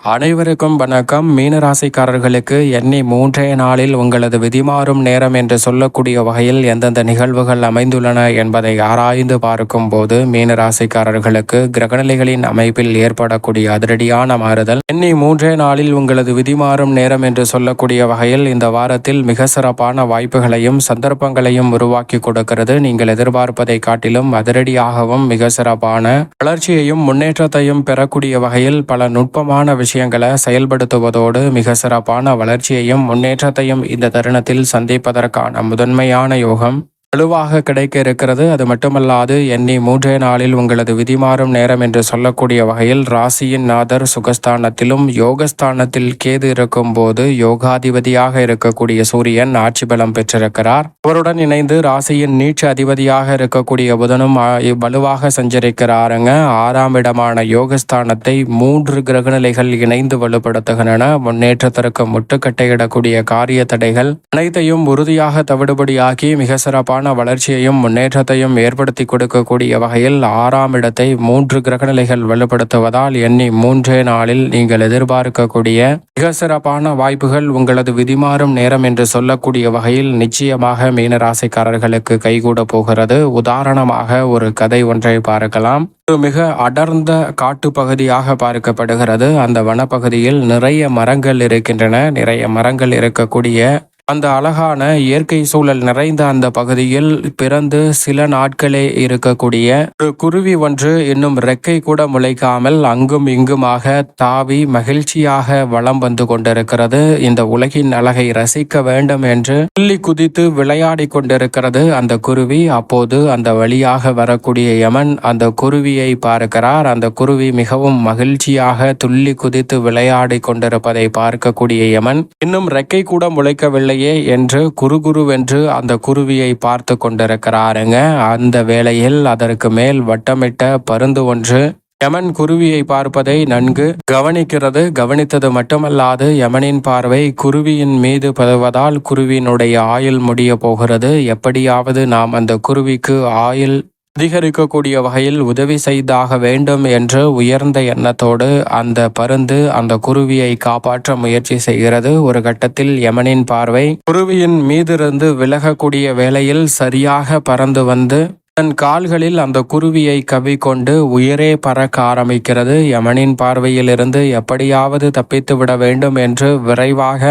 அனைவருக்கும் வணக்கம். மீனராசிக்காரர்களுக்கு எண்ணி மூன்றே நாளில் உங்களது விதிமாறும் நேரம் என்று சொல்லக்கூடிய வகையில் எந்தெந்த நிகழ்வுகள் அமைந்துள்ளன என்பதை ஆராய்ந்து பார்க்கும் போது மீனராசிக்காரர்களுக்கு கிரகநிலைகளின் அமைப்பில் ஏற்படக்கூடிய அதிரடியான மாறுதல். எண்ணி மூன்றே நாளில் உங்களது விதிமாறும் நேரம் என்று சொல்லக்கூடிய வகையில் இந்த வாரத்தில் மிக சிறப்பான வாய்ப்புகளையும் சந்தர்ப்பங்களையும் உருவாக்கி கொடுக்கிறது. நீங்கள் எதிர்பார்ப்பதை காட்டிலும் அதிரடியாகவும் மிக சிறப்பான வளர்ச்சியையும் முன்னேற்றத்தையும் பெறக்கூடிய வகையில் பல நுட்பமான விஷயங்களை செயல்படுத்துவதோடு மிக சிறப்பான வளர்ச்சியையும் முன்னேற்றத்தையும் இந்த தருணத்தில் சந்திப்பதற்கான முதன்மையான யோகம். வலுவாக கிடைக்க இருக்கிறது. அது மட்டுமல்லாது எண்ணி மூன்றே நாளில் உங்களது விதிமாறும் நேரம் என்று சொல்லக்கூடிய வகையில் ராசியின் நாதர் சுகஸ்தானத்திலும் யோகஸ்தானத்தில் கேது இருக்கும் போது யோகாதிபதியாக இருக்கக்கூடிய சூரியன் ஆட்சி பலம் பெற்றிருக்கிறார். அவருடன் இணைந்து ராசியின் நீட்சி அதிபதியாக இருக்கக்கூடிய புதனும் வலுவாக சஞ்சரிக்கிறாருங்க. ஆறாம் இடமான யோகஸ்தானத்தை மூன்று கிரகநிலைகள் இணைந்து வலுப்படுத்துகின்றன. முன்னேற்றத்திற்கு முட்டுக்கட்டையிடக்கூடிய காரிய தடைகள் அனைத்தையும் உறுதியாக தவிடுபடியாக்கி மிக சிறப்பான வளர்ச்சியையும் முன்னேற்றத்தையும் ஏற்படுத்தி கொடுக்கக்கூடிய வகையில் ஆறாம் இடத்தை மூன்று கிரகநிலைகள் வலுப்படுத்துவதால் எண்ணி மூன்றே நாளில் நீங்கள் எதிர்பார்க்கக்கூடிய மிக சிறப்பான வாய்ப்புகள் உங்களது விதிமாறும் நேரம் என்று சொல்லக்கூடிய வகையில் நிச்சயமாக மீனராசிக்காரர்களுக்கு கைகூட போகிறது. உதாரணமாக ஒரு கதை ஒன்றை பார்க்கலாம். ஒரு மிக அடர்ந்த காட்டு பகுதியாக பார்க்கப்படுகிறது. அந்த வனப்பகுதியில் நிறைய மரங்கள் இருக்கின்றன. நிறைய மரங்கள் இருக்கக்கூடிய அந்த அழகான இயற்கை சூழல் நிறைந்த அந்த பகுதியில் பிறந்து சில நாட்களே இருக்கக்கூடிய ஒரு குருவி ஒன்று இன்னும் ரெக்கை கூட முளைக்காமல் அங்கும் இங்குமாக தாவி மகிழ்ச்சியாக வலம் வந்து கொண்டிருக்கிறது. இந்த உலகின் அழகை ரசிக்க வேண்டும் என்று துள்ளி குதித்து விளையாடி கொண்டிருக்கிறது அந்த குருவி. அப்போது அந்த வழியாக வரக்கூடிய யமன் அந்த குருவியை பார்க்கிறார். அந்த குருவி மிகவும் மகிழ்ச்சியாக துள்ளி குதித்து விளையாடி கொண்டிருப்பதை பார்க்கக்கூடிய யமன் இன்னும் ரெக்கை கூட முளைக்கவில்லை முளைக்கவில்லையே என்று குறுகுருவென்று அந்த குருவியை பார்த்து கொண்டிருக்கிறாருங்க. அந்த வேளையில் அதற்கு மேல் வட்டமிட்ட பருந்து ஒன்று யமன் குருவியை பார்ப்பதை நன்கு கவனிக்கிறது. கவனித்தது மட்டுமல்லாது யமனின் பார்வை குருவியின் மீது பதுவதால் குருவியினுடைய ஆயுள் முடிய போகிறது. எப்படியாவது நாம் அந்த குருவிக்கு ஆயுள் அதிகரிக்கக்கூடிய வகையில் உதவி செய்தாக வேண்டும் என்று உயர்ந்த எண்ணத்தோடு அந்த பருந்து அந்த குருவியை காப்பாற்ற முயற்சி செய்கிறது. ஒரு கட்டத்தில் யமனின் பார்வை குருவியின் மீதிருந்து விலகக்கூடிய வேளையில் சரியாக பறந்து வந்து தன் கால்களில் அந்த குருவியை கவிக்கொண்டு உயரே பறக்க ஆரம்பிக்கிறது. யமனின் பார்வையிலிருந்து எப்படியாவது தப்பித்து விட வேண்டும் என்று விரைவாக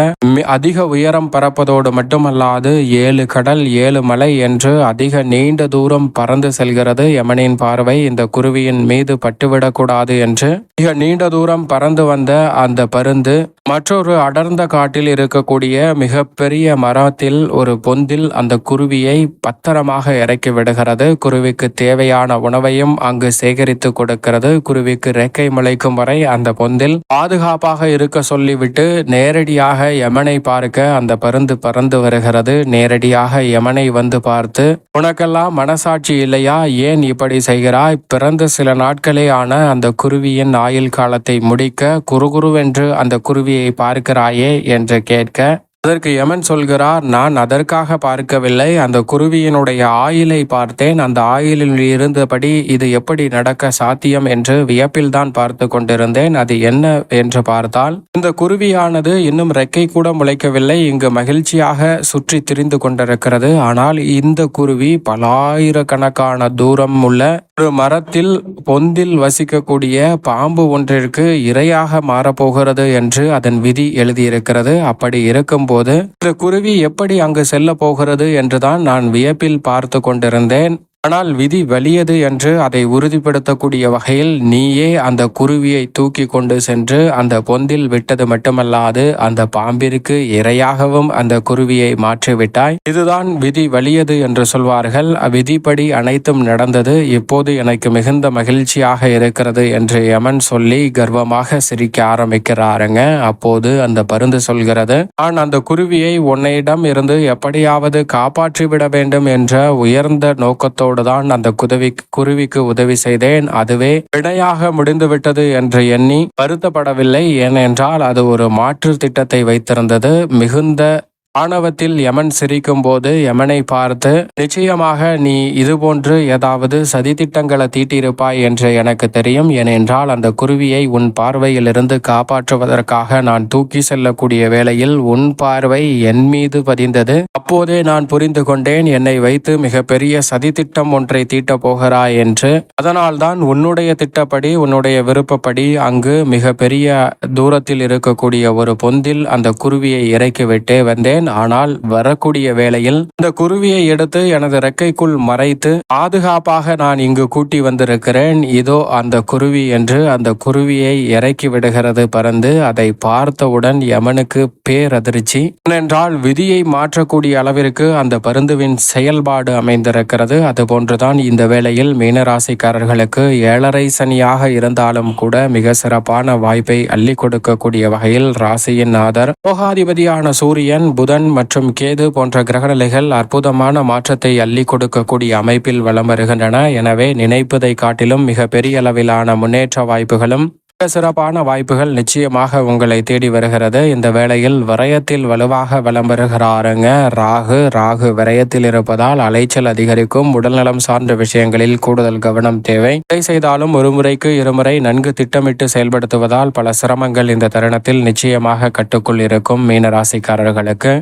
அதிக உயரம் பறப்பதோடு மட்டுமல்லாது ஏழு கடல் ஏழு மலை என்று அதிக நீண்ட தூரம் பறந்து செல்கிறது. யமனின் பார்வை இந்த குருவியின் மீது பட்டுவிடக்கூடாது என்று மிக நீண்ட தூரம் பறந்து வந்த அந்த பருந்து மற்றொரு அடர்ந்த காட்டில் இருக்கக்கூடிய மிகப்பெரிய மரத்தில் ஒரு பொந்தில் அந்த குருவியை பத்திரமாக இறக்கி விடுகிறது. குருவிக்கு தேவையான உணவையும் அங்கு சேகரித்து கொடுக்கிறது. குருவிக்கு ரெக்கை முளைக்கும் வரை அந்த பொந்தில் பாதுகாப்பாக இருக்க சொல்லிவிட்டு நேரடியாக யமனை பார்க்க அந்த பருந்து பறந்து வருகிறது. நேரடியாக யமனை வந்து பார்த்து உனக்கெல்லாம் மனசாட்சி இல்லையா? ஏன் இப்படி செய்கிறாய்? பிறந்த சில நாட்களே ஆன அந்த குருவியின் ஆயுள் காலத்தை முடிக்க குறுகுருவென்று அந்த குருவியை பார்க்கிறாயே? என்று கேட்க அதற்கு யமன் சொல்கிறார் நான் அதற்காக பார்க்கவில்லை. அந்த குருவியினுடைய ஆயிலை பார்த்தேன். அந்த ஆயிலில் இருந்தபடி இது எப்படி நடக்க சாத்தியம் என்று வியப்பில் தான் பார்த்து கொண்டிருந்தேன். அது என்ன என்று பார்த்தால் இந்த குருவியானது இன்னும் ரெக்கை கூட முளைக்கவில்லை. இங்கு மகிழ்ச்சியாக சுற்றி திரிந்து கொண்டிருக்கிறது. ஆனால் இந்த குருவி பலாயிரக்கணக்கான தூரம் உள்ள ஒரு மரத்தில் பொந்தில் வசிக்கக்கூடிய பாம்பு ஒன்றிற்கு இரையாக மாறப்போகிறது என்று அதன் விதி எழுதியிருக்கிறது. அப்படி போது இந்த குருவி எப்படி அங்கு செல்ல போகிறது? என்றுதான் நான் வியப்பில் பார்த்து கொண்டிருந்தேன். ஆனால் விதி வலியது என்று அதை உறுதிப்படுத்தக்கூடிய வகையில் நீயே அந்த குருவியை தூக்கி கொண்டு சென்று அந்த பொந்தில் விட்டது மட்டுமல்லாது அந்த பாம்பிற்கு இரையாகவும் அந்த குருவியை மாற்றிவிட்டாய். இதுதான் விதி வலியது என்று சொல்வார்கள். விதிப்படி அனைத்தும் நடந்தது. இப்போது எனக்கு மிகுந்த மகிழ்ச்சியாக இருக்கிறது என்று யமன் சொல்லி கர்வமாக சிரிக்க ஆரம்பிக்கிறாருங்க. அப்போது அந்த பருந்து சொல்கிறது நான் அந்த குருவியை உன்னிடம் இருந்து எப்படியாவது காப்பாற்றிவிட வேண்டும் என்ற உயர்ந்த நோக்கத்தோடு தான் அந்த குதவி குருவிக்கு உதவி செய்தேன். அதுவே விடையாக முடிந்துவிட்டது என்று எண்ணி வருத்தப்படவில்லை. ஏனென்றால் அது ஒரு மாற்று திட்டத்தை வைத்திருந்தது. மிகுந்த ஆணவத்தில் யமன் சிரிக்கும் போது யமனை பார்த்து நிச்சயமாக நீ இதுபோன்று ஏதாவது சதித்திட்டங்களை தீட்டியிருப்பாய் என்று எனக்கு தெரியும். ஏனென்றால் அந்த குருவியை உன் பார்வையிலிருந்து காப்பாற்றுவதற்காக நான் தூக்கி செல்லக்கூடிய வேளையில் உன் பார்வை என் மீது பதிந்தது. அப்போதே நான் புரிந்து கொண்டேன் என்னை வைத்து மிகப்பெரிய சதித்திட்டம் ஒன்றை தீட்டப் போகிறாய் என்று. அதனால்தான் உன்னுடைய திட்டப்படி உன்னுடைய விருப்பப்படி அங்கு மிகப்பெரிய தூரத்தில் இருக்கக்கூடிய ஒரு பொந்தில் அந்த குருவியை இறக்கிவிட்டு வந்தேன். ஆனால் வரக்கூடிய வேளையில் இந்த குருவியை எடுத்து எனது ரெக்கைக்குள் மறைத்து பாதுகாப்பாக நான் இங்கு கூட்டி வந்திருக்கிறேன். இதோ அந்த குருவி என்று அந்த குருவியை இறக்கி விடுகிறது. பறந்து அதை பார்த்தவுடன் யமனுக்கு பேரதிர்ச்சி. ஏனென்றால் விதியை மாற்றக்கூடிய அளவிற்கு அந்த பருந்துவின் செயல்பாடு அமைந்திருக்கிறது. அதுபோன்றுதான் இந்த வேளையில் மீனராசிக்காரர்களுக்கு ஏழரை சனியாக இருந்தாலும் கூட மிக சிறப்பான வாய்ப்பை அள்ளி கொடுக்கக்கூடிய வகையில் ராசியின் நாதர் போகாதிபதியான சூரியன் புதன் மற்றும் கேது போன்ற கிரகநிலைகள் அற்புதமான மாற்றத்தை அள்ளி கொடுக்கக்கூடிய அமைப்பில் வலம் வருகின்றன. எனவே நினைப்பதை காட்டிலும் மிக பெரிய அளவிலான முன்னேற்ற வாய்ப்புகளும் சிறப்பான வாய்ப்புகள் நிச்சயமாக உங்களை தேடி வருகிறது. இந்த வேளையில் விரயத்தில் வலுவாக வலம் வருகிறாருங்க ராகு ராகு விரயத்தில் இருப்பதால் அலைச்சல் அதிகரிக்கும். உடல்நலம் சார்ந்த விஷயங்களில் கூடுதல் கவனம் தேவை. எதை செய்தாலும் ஒரு முறைக்கு இருமுறை நன்கு திட்டமிட்டு செயல்படுத்துவதால் பல சிரமங்கள் இந்த தருணத்தில் நிச்சயமாக கட்டுக்குள் இருக்கும். மீனராசிக்காரர்களுக்கு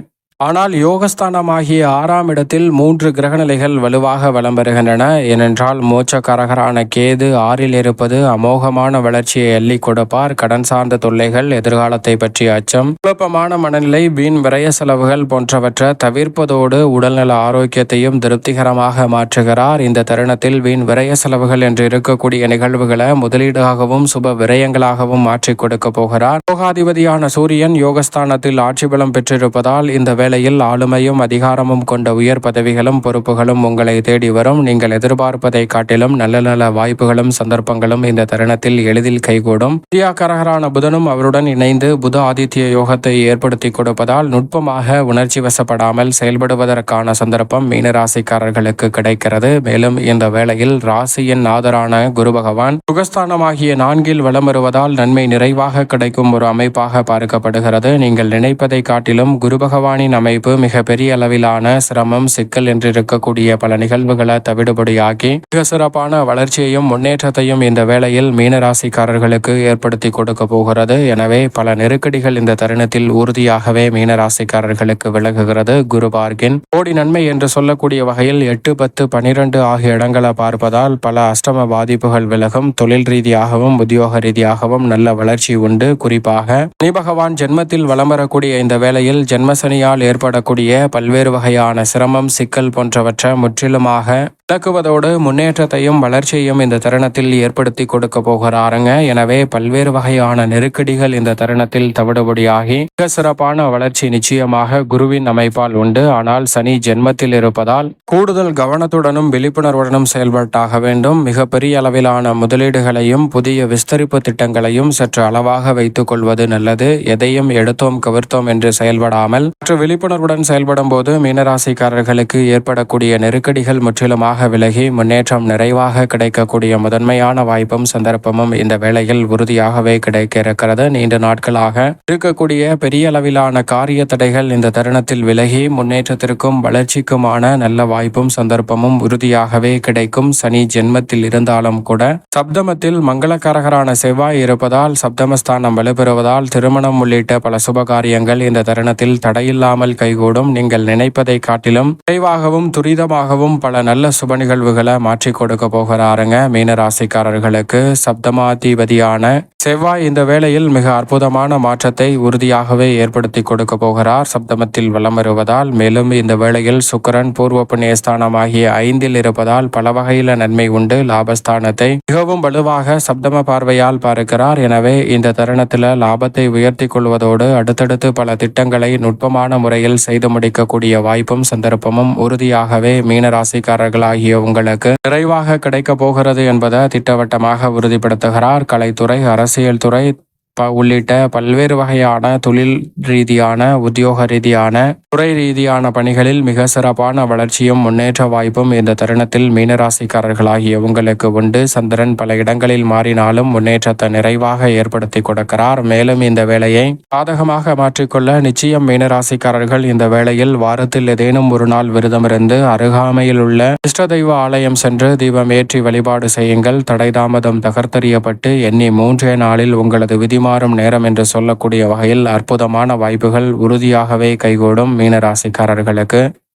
ஆனால் யோகஸ்தானமாகிய ஆறாம் இடத்தில் மூன்று கிரகநிலைகள் வலுவாக வலம் வருகின்றன ஏனென்றால் மோட்சக்காரகரான கேது ஆறில் இருப்பது அமோகமான வளர்ச்சியை அள்ளி கொடுப்பார். கடன் சார்ந்த தொல்லைகள் எதிர்காலத்தை பற்றிய அச்சம் குழப்பமான மனநிலை வீண் விரய செலவுகள் போன்றவற்றை தவிர்ப்பதோடு உடல்நல ஆரோக்கியத்தையும் திருப்திகரமாக மாற்றுகிறார். இந்த தருணத்தில் வீண் விரய செலவுகள் என்று இருக்கக்கூடிய நிகழ்வுகளை முதலீடாகவும் சுப விரயங்களாகவும் மாற்றிக் கொடுக்க போகிறார். யோகாதிபதியான சூரியன் யோகஸ்தானத்தில் ஆட்சி பலம் பெற்றிருப்பதால் இந்த வேளையில் ஆளுமையும் அதிகாரமும் கொண்ட உயர் பதவிகளும் பொறுப்புகளும் உங்களை தேடி வரும். நீங்கள் எதிர்பார்ப்பதை காட்டிலும் நல்ல நல்ல வாய்ப்புகளும் சந்தர்ப்பங்களும் இந்த தருணத்தில் எளிதில் கைகூடும். கரகரான புதனும் அவருடன் இணைந்து புத ஆதித்ய யோகத்தை ஏற்படுத்தி கொடுப்பதால் நுட்பமாக உணர்ச்சி வசப்படாமல் செயல்படுவதற்கான சந்தர்ப்பம் மீனராசிக்காரர்களுக்கு கிடைக்கிறது. மேலும் இந்த வேளையில் ராசியின் நாதரான குரு பகவான் சுகஸ்தானமாகிய நான்கில் வலம் வருவதால் நன்மை நிறைவாக கிடைக்கும் ஒரு அமைப்பாக பார்க்கப்படுகிறது. நீங்கள் நினைப்பதை காட்டிலும் குரு பகவானின் அமைப்பு மிக பெரிய அளவிலான சிரமம் சிக்கல் என்று இருக்கக்கூடிய பல நிகழ்வுகளை தவிடுபடியாக்கி மிக சிறப்பான வளர்ச்சியையும் முன்னேற்றத்தையும் இந்த வேளையில் மீனராசிக்காரர்களுக்கு ஏற்படுத்தி கொடுக்க போகிறது. எனவே பல நெருக்கடிகள் இந்த தருணத்தில் உறுதியாகவே மீனராசிக்காரர்களுக்கு விலகுகிறது. குரு பார்க்கின் கோடி நன்மை என்று சொல்லக்கூடிய வகையில் எட்டு பத்து பனிரெண்டு ஆகிய இடங்களை பார்ப்பதால் பல அஷ்டம பாதிப்புகள் விலகும். தொழில் ரீதியாகவும் உத்தியோக ரீதியாகவும் நல்ல வளர்ச்சி உண்டு. குறிப்பாக சனி பகவான் ஜென்மத்தில் வலம் வரக்கூடிய இந்த வேளையில் ஜென்மசனியால் ஏற்படக்கூடிய பல்வேறு வகையான சிரமம் சிக்கல் போன்றவற்றை முற்றிலுமாக விளக்குவதோடு முன்னேற்றத்தையும் வளர்ச்சியையும் இந்த தருணத்தில் ஏற்படுத்தி கொடுக்க போகிறாருங்க. எனவே பல்வேறு வகையான நெருக்கடிகள் இந்த தருணத்தில் தவிடுபடியாகி மிக சிறப்பான வளர்ச்சி நிச்சயமாக குருவின் அமைப்பால் உண்டு. ஆனால் சனி ஜென்மத்தில் இருப்பதால் கூடுதல் கவனத்துடனும் விழிப்புணர்வுடனும் செயல்பட்டாக வேண்டும். மிகப்பெரிய அளவிலான முதலீடுகளையும் புதிய விஸ்தரிப்பு திட்டங்களையும் சற்று அளவாக வைத்துக் கொள்வது நல்லது. எதையும் எடுத்தோம் கவிர்த்தோம் என்று செயல்படாமல் மற்ற விழிப்புணர்வுடன் செயல்படும் போது மீனராசிக்காரர்களுக்கு ஏற்படக்கூடிய நெருக்கடிகள் முற்றிலுமாக விலகி முன்னேற்றம் நிறைவாக கிடைக்கக்கூடிய முதன்மையான வாய்ப்பும் சந்தர்ப்பமும் இந்த வேளையில் உறுதியாகவே கிடைக்க இருக்கிறது நீண்ட நாட்களாக இருக்கக்கூடிய பெரிய அளவிலான காரிய தடைகள் இந்த தருணத்தில் விலகி முன்னேற்றத்திற்கும் வளர்ச்சிக்குமான நல்ல வாய்ப்பும் சந்தர்ப்பமும் உறுதியாகவே கிடைக்கும். சனி ஜென்மத்தில் இருந்தாலும் கூட சப்தமத்தில் மங்களகரகரான செவ்வாய் இருப்பதால் சப்தமஸ்தானம் வலுப்பெறுவதால் திருமணம் உள்ளிட்ட பல சுபகாரியங்கள் இந்த தருணத்தில் தடையில்லாமல் கைகூடும். நீங்கள் நினைப்பதை காட்டிலும் விரைவாகவும் துரிதமாகவும் பல நல்ல சுப நிகழ்வுகளை மாற்றி கொடுக்க போகிறாருங்க மீனராசிக்காரர்களுக்கு சப்தமாதிபதியான செவ்வாய் இந்த வேளையில் மிக அற்புதமான மாற்றத்தை உறுதியாகவே ஏற்படுத்தி கொடுக்க போகிறார். சப்தமத்தில் வலம் வருவதால் மேலும் இந்த வேளையில் சுக்கரன் பூர்வ புண்ணியஸ்தானமாகிய ஐந்தில் இருப்பதால் பல வகையில நன்மை உண்டு. லாபஸ்தானத்தை மிகவும் வலுவாக சப்தம பார்வையால் பார்க்கிறார். எனவே இந்த தருணத்தில் லாபத்தை உயர்த்தி கொள்வதோடு அடுத்தடுத்து பல திட்டங்களை நுட்பமான முறையில் செய்து முடிக்கக்கூடிய வாய்ப்பும் சந்தர்ப்பமும் உறுதியாகவே மீனராசிக்காரர்களாக ஆகிய உங்களுக்கு நிறைவாக கிடைக்க போகிறது என்பதை திட்டவட்டமாக உறுதிப்படுத்துகிறார். கலைத்துறை அரசியல் துறை ப உள்ளிட்ட பல்வேறு வகையான தொழில் ரீதியான உத்தியோக ரீதியான துறை ரீதியான பணிகளில் மிக சிறப்பான வளர்ச்சியும் முன்னேற்ற வாய்ப்பும் இந்த தருணத்தில் மீனராசிக்காரர்களாகிய உங்களுக்கு உண்டு. சந்திரன் பல இடங்களில் மாறினாலும் முன்னேற்றத்தை நிறைவாக ஏற்படுத்தி கொடுக்கிறார். மேலும் இந்த வேலையை சாதகமாக மாற்றிக்கொள்ள நிச்சயம் மீனராசிக்காரர்கள் இந்த வேளையில் வாரத்தில் ஏதேனும் ஒரு நாள் விரதமிருந்து அருகாமையில் உள்ள இஷ்டதெய்வ ஆலயம் சென்று தீபம் ஏற்றி வழிபாடு செய்யுங்கள். தடை தாமதம் எண்ணி மூன்றே நாளில் உங்களது விதிமுறை விதிமாறும் நேரம் என்று சொல்லக்கூடிய வகையில் அற்புதமான வாய்ப்புகள் உறுதியாகவே கைகூடும் மீனராசிக்காரர்களுக்கு.